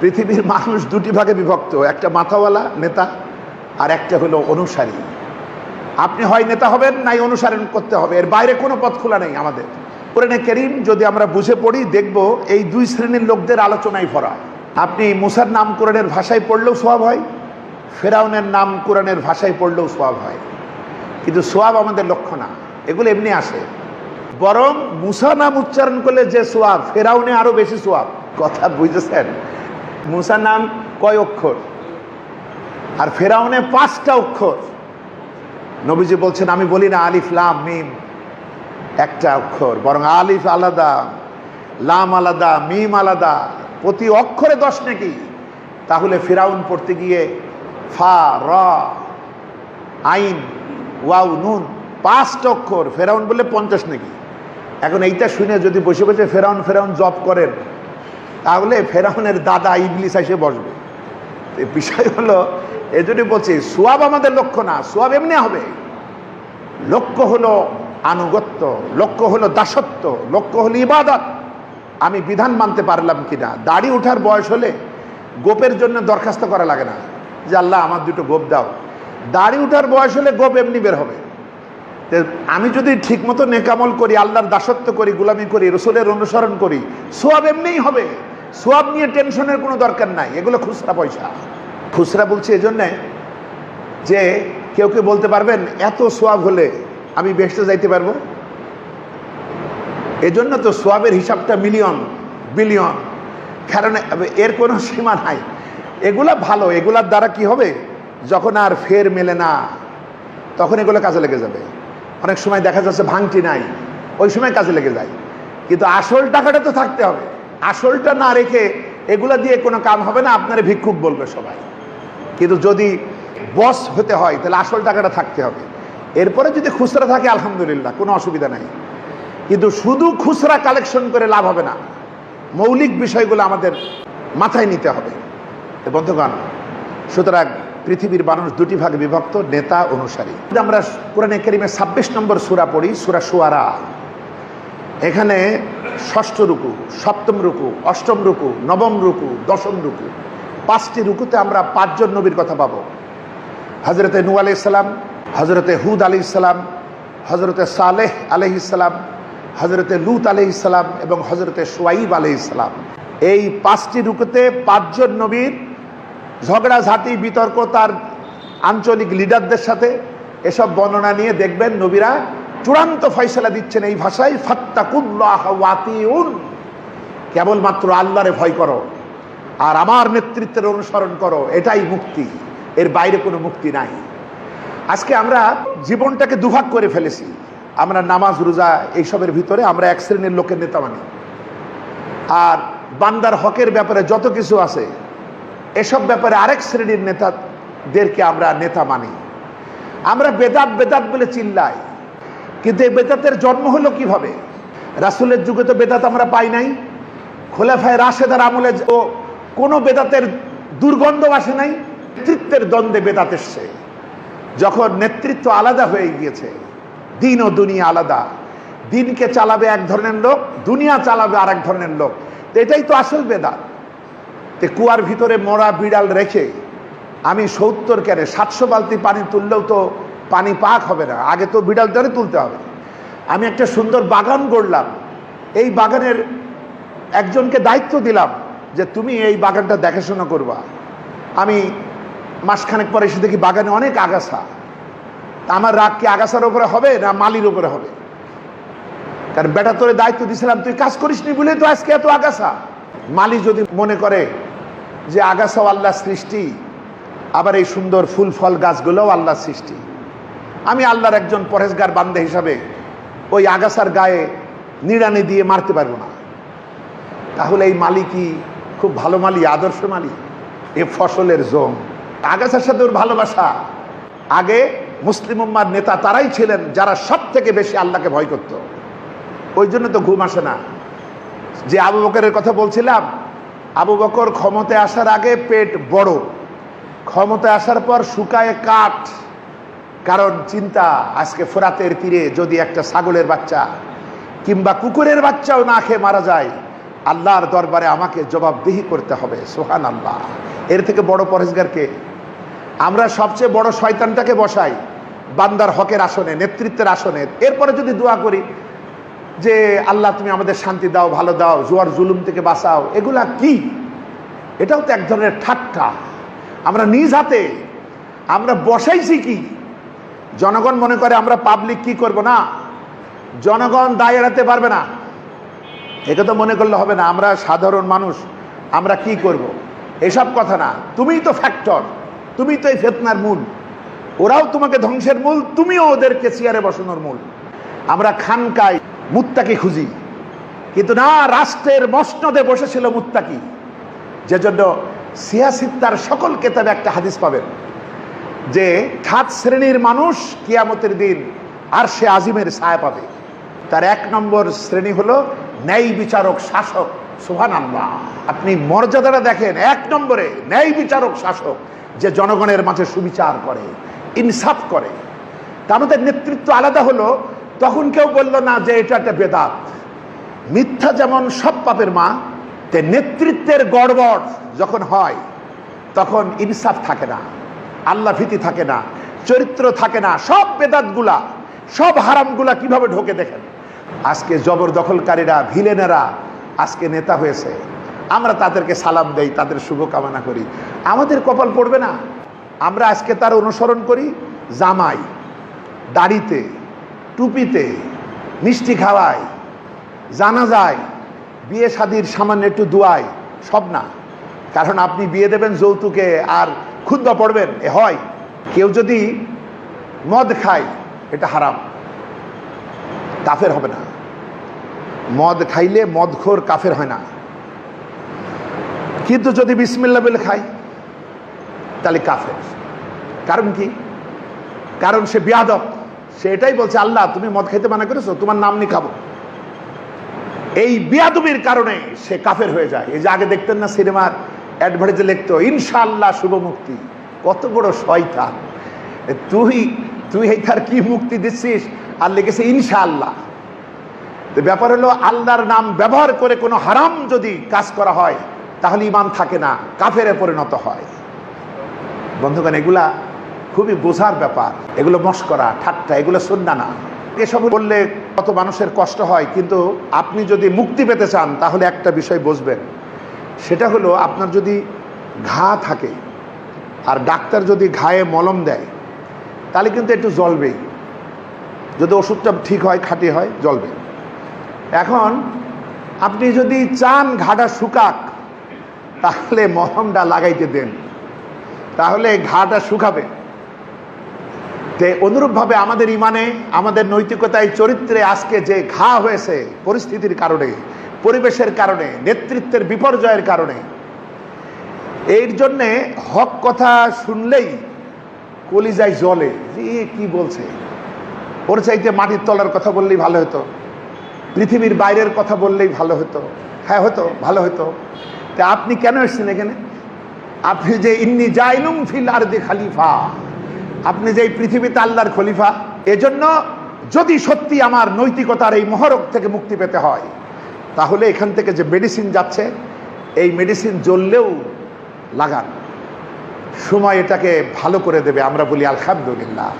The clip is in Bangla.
পৃথিবীর মানুষ দুটি ভাগে বিভক্ত, একটা মাথাওয়ালা নেতা আর একটা হলো অনুসারী। আপনি হয় নেতা হবেন, নাই অনুসরণ করতে হবে। এর বাইরে কোনো পথ খোলা নেই আমাদের। কোরআনে করিম যদি আমরা বুঝে পড়ি, দেখব এই দুই শ্রেণির লোকদের আলোচনায় ভরা। আপনি মুসার নাম কোরআনের ভাষায় পড়লেও সোয়াব হয়, ফেরাউনের নাম কোরআনের ভাষায় পড়লেও সোয়াব হয়। কিন্তু সোয়াব আমাদের লক্ষ্য না, এগুলো এমনি আসে। বরং মুসা নাম উচ্চারণ করলে যে সোয়াব, ফেরাউনে আরও বেশি সোয়াব। কথা বুঝেছেন? মুসা নাম কয় অক্ষর? আর ফেরাউনে পাঁচটা অক্ষর। নবীজি বলছেন, আমি বলি না আলিফ, লাম, মিম, একটা অক্ষর, বরং আলিফ আলাদা, লাম আলাদা, মিম আলাদা, প্রতি অক্ষরে দশ নাকি? তাহলে ফেরাউন পড়তে গিয়ে ফা, র, আইন ওয়াউ নুন, পাঁচটা অক্ষর, ফেরাউন বলে পঞ্চাশ নাকি? এখন এইটা শুনে যদি বসে বসে ফেরাউন ফেরাউন জব করেন তাহলে ফেরাউনের দাদা ইবলিস এসে বসবে। বিষয় হলো এজন্য বলছি, সোয়াব আমাদের লক্ষ্য না, সোয়াব এমনি হবে। লক্ষ্য হলো আনুগত্য, লক্ষ্য হলো দাসত্ব, লক্ষ্য হলো ইবাদত। আমি বিধান মানতে পারলাম কিনা দাড়ি ওঠার বয়স হলে গোপের জন্য দরখাস্ত করা লাগে না। যে আল্লাহ আমার দুটো গোপ দাও। দাড়ি ওঠার বয়স হলে গোপ এমনি বের হবে। আমি যদি ঠিকমতো নেকামল করি, আল্লাহর দাসত্ব করি, গুলামি করি, রসুলের অনুসরণ করি, সোয়াব এমনিই হবে। সোয়াব নিয়ে টেনশনের কোনো দরকার নাই, এগুলো খুচরা পয়সা। খুচরা বলছি এজন্যে যে কেউ কেউ বলতে পারবেন, এত সোয়াব হলে আমি বেসতে যাইতে পারব? এজন্য তো সোয়াবের হিসাবটা মিলিয়ন, বিলিয়ন। কারণ এর কোনো সীমা নাই। এগুলা ভালো, এগুলার দ্বারা কি হবে? যখন আর ফের মেলে না, তখন এগুলো কাজে লেগে যাবে। অনেক সময় দেখা যাচ্ছে ভাঙটি নাই, ওই সময় কাজে লেগে যায়। কিন্তু আসল টাকাটা তো থাকতে হবে। আসলটা না রেখে এগুলা দিয়ে কোনো কাম হবে না, আপনারা ভিক্ষুক বলবে সবাই। কিন্তু যদি বস হতে হয়, তাহলে আসল টাকাটা থাকতে হবে। এরপরে যদি খুচরা থাকে, আলহামদুলিল্লাহ, কোনো অসুবিধা নাই। কিন্তু শুধু খুচরা কালেকশন করে লাভ হবে না, মৌলিক বিষয়গুলো আমাদের মাথায় নিতে হবে। বন্ধুগণ, সুতরাং পৃথিবীর মানুষ দুটি ভাগে বিভক্ত, নেতা, অনুসারী। আমরা কোরআনে কেরিমে ছাব্বিশ নম্বর সুরা পড়ি, সুরা সুয়ারা এখানে ষষ্ঠ রুকু, সপ্তম রুকু, অষ্টম রুকু, নবম রুকু, দশম রুকু। পাঁচটি রুকুতে আমরা পাঁচজন নবীর কথা পাবো। হজরতে নু আলি ইসলাম হজরতে হুদ আলি ইসলাম হজরতে সালেহ আলহ ইসলাম হজরতে লুত আলহ ইসলাম এবং হজরতে সোয়াইব আলহ ইসলাম এই পাঁচটি রুকুতে পাঁচজন নবীর ঝগড়াঝাঁটি, বিতর্ক, তার আঞ্চলিক লিডারদের সাথে এসব বর্ণনা নিয়ে দেখবেন নবীরা চূড়ান্ত ফয়সলা দিচ্ছেন এই ভাষায়, ফাত্তাকুল্লাহ ওয়াতিউন। কেবলমাত্র আল্লাহরে ভয় করো, আর আমার নেতৃত্বের অনুসরণ করো, এটাই মুক্তি। এর বাইরে কোনো মুক্তি নাই। আজকে আমরা জীবনটাকে দুভাগ করে ফেলেছি। আমরা নামাজ, রোজা এইসবের ভিতরে আমরা এক শ্রেণির লোকের নেতা মানি। আর বান্দার হকের ব্যাপারে যত কিছু আছে, এসব ব্যাপারে আরেক শ্রেণির নেতাদেরকে আমরা নেতা মানি। আমরা বেদাত বেদাত বলে চিল্লাই। কিন্তু এই বেদাতের জন্ম হলো কীভাবে? রাসুলের যুগে তো বেদাত আমরা পাই নাই। খোলাফায় রাশেদার আমলে ও কোনো বেদাতের দুর্গন্ধ আসে নাই। নেতৃত্বের দ্বন্দ্বে বেদাত এসছে। যখন নেতৃত্ব আলাদা হয়ে গিয়েছে, দিন ও দুনিয়া আলাদা। দিনকে চালাবে এক ধরনের লোক, দুনিয়া চালাবে আর এক ধরনের লোক। এটাই তো আসল বেদাত। তে কুয়ার ভিতরে মরা বিড়াল রেখে আমি সত্তর কেন সাতশো বালতি পানি তুললেও তো পানি পাক হবে না, আগে তো বিড়াল ধরে তুলতে হবে। আমি একটা সুন্দর বাগান গড়লাম, এই বাগানের একজনকে দায়িত্ব দিলাম যে তুমি এই বাগানটা দেখাশোনা করবা। আমি মাসখানেক পরে এসে দেখি বাগানে অনেক আগাছা। আমার রাগ কি আগাছার ওপরে হবে না মালির ওপরে হবে? কারণ বেটা তোরে দায়িত্ব দিয়েছিলাম তুই কাজ করিসনি বলে তো আজকে এত আগাছা। মালি যদি মনে করে যে আগাছাও আল্লাহ সৃষ্টি, আবার এই সুন্দর ফুল ফল গাছগুলোও আল্লাহ সৃষ্টি। আমি আল্লাহর একজন পরেশগার বান্দে হিসাবে ওই আগাছার গায়ে নিড়ানি দিয়ে মারতে পারব না। তাহলে এই মালিকই খুব ভালো মালি আদর্শ মালি এ ফসলের জম। আগাছার সাথে ওর ভালোবাসা। আগে মুসলিম উম্মার নেতা তারাই ছিলেন যারা সব থেকে বেশি আল্লাহকে ভয় করত। ওই জন্য তো ঘুম আসে না। যে আবু বকরের কথা বলছিলাম, আবু বকর ক্ষমতায় আসার আগে পেট বড়। ক্ষমতায় আসার পর শুকায় কাঠ। কারণ চিন্তা, আজকে ফোরাতের তীরে যদি একটা ছাগলের বাচ্চা কিংবা কুকুরের বাচ্চাও না খেয়ে মারা যায়, আল্লাহর দরবারে আমাকে জবাবদিহি করতে হবে সোহান আল্লাহ এর থেকে বড় পরেশগারকে আমরা সবচেয়ে বড় শয়তানটাকে বসাই, বান্দার হকের আসনে, নেতৃত্বের আসনে। এরপরে যদি দোয়া করি যে, আল্লাহ, তুমি আমাদের শান্তি দাও, ভালো দাও, জোয়ার জুলুম থেকে বাঁচাও। এগুলা কি? এটাও তো এক ধরনের ঠাট্টা। আমরা নিজ হাতে, আমরা বসাইছি কি? জনগণ মনে করে আমরা পাবলিক কি করব না? জনগণ দায় এড়াতে পারবে না। এটা তো মনে করলে হবে না, আমরা সাধারণ মানুষ, আমরা কি করব। এসব কথা না। তুমিই তো ফ্যাক্টর তুমি তো এই ফেতনার মূল। ওরাও তোমাকে ধ্বংসের মূল, তুমিও ওদেরকে চেয়ারে বসানোর মূল। আমরা খানকায় মুত্তাকি খুঁজি। কিন্তু না, রাষ্ট্রের মসনদে বসেছিল মুত্তাকি। যে জন্য সিয়াসিত্তার সকল কেতাবে একটা হাদিস পাবেন। যে সাত শ্রেণির মানুষ কিয়ামতের দিন আর সে আজিমের ছায়া পাবে। তার এক নম্বর শ্রেণি হলো ন্যায় বিচারক শাসক। সুহান আল্লাহ আপনি মর্যাদাটা দেখেন, এক নম্বরে ন্যায় বিচারক শাসক যে জনগণের মাঝে সুবিচার করে, ইনসাফ করে। তা আমাদের নেতৃত্ব আলাদা হলো, তখন কেউ বলল না যে এটা একটা বেদাত। মিথ্যা যেমন সব পাপের মা, তে নেতৃত্বের গড়বড় যখন হয়, তখন ইনসাফ থাকে না। আল্লাহ ভীতি থাকে না, চরিত্র থাকে না, সব বেদাতগুলা, সব হারামগুলা কীভাবে ঢোকে দেখেন? আজকে জবরদখলকারীরা, ভিলেনেরা আজকে নেতা হয়েছে। আমরা তাদেরকে সালাম দেই, তাদের শুভকামনা করি। আমাদের কপাল পড়বে না। আমরা আজকে তার অনুসরণ করি জামাই, দাড়িতে, টুপিতে, মিষ্টি খাওয়ায় জানা যায় বিয়ে শাদির সামান্য একটু দোয়ায়, সব না। কারণ আপনি বিয়ে দেবেন যৌতুকে আর ক্ষুদ্র পড়বেন, এ হয়। কেউ যদি মদ খায়, এটা হারাম। কাফের হবে না। মদ খাইলে মদখোর কাফের হয় না। কিন্তু যদি বিসমিল্লা বলে খায়, তাহলে কাফের। কারণ কি? কারণ সে বিয়াদক সে এটাই বলছে, আল্লাহ, তুমি মদ খাইতে মানা করেছ, তোমার নাম নিয়ে খাব। এই বিয়াদবির কারণে সে কাফের হয়ে যায়। এই যে আগে দেখতেন না সিনেমার অ্যাডভার্টাইজে লিখতো ইনশাল্লাহ শুভ মুক্তি। কত বড় শয়তান। তুই তুই এই তার কি মুক্তি দিচ্ছিস? আর লিখেছে, ইনশাআল্লাহ। তো ব্যাপার হলো, আল্লাহর নাম ব্যবহার করে কোনো হারাম যদি কাজ করা হয়, তাহলে ইমান থাকে না, কাফেরে পরিণত হয়। বন্ধুগণ, এগুলা খুবই বোঝার ব্যাপার। এগুলো মস্করা ঠাট্টা, এগুলো শুননা না। এসব বললে কত মানুষের কষ্ট হয়, কিন্তু আপনি যদি মুক্তি পেতে চান, তাহলে একটা বিষয় বুঝবেন। সেটা হলো আপনার যদি ঘা থাকে আর ডাক্তার যদি ঘায়ে মলম দেয়, তাহলে কিন্তু একটু জ্বলবেই। যদি ওষুধটা ঠিক হয়, খাঁটি হয় জ্বলবে এখন আপনি যদি চান ঘাটা শুকাক, তাহলে মলমটা লাগাইতে দেন। তাহলে ঘাটা শুকাবে। তে অনুরূপভাবে আমাদের ইমানে, আমাদের নৈতিকতায়, চরিত্রে আজকে যে ঘা হয়েছে, পরিস্থিতির কারণে পরিবেশের কারণে, নেতৃত্বের বিপর্যয়ের কারণে। এর জন্যে হক কথা শুনলেই কলিজায় জলে যে কি বলছে? ওর চাইতে মাটির তলার কথা বললেই ভালো হতো। পৃথিবীর বাইরের কথা বললেই ভালো হতো। হ্যাঁ হতো, ভালো হতো। তা আপনি কেন এসছেন এখানে? আপনি যে ইন্নি জাইলুম ফিল আর দে খালিফা। আপনি যে পৃথিবীতে আল্লাহর খলিফা। এজন্য যদি সত্যি আমার নৈতিকতার এই মহরক থেকে মুক্তি পেতে হয় তাহলে এখান থেকে যে মেডিসিন যাচ্ছে, এই মেডিসিন জ্বললেও লাগান। সময় এটাকে ভালো করে দেবে, আমরা বলি আলহামদুলিল্লাহ।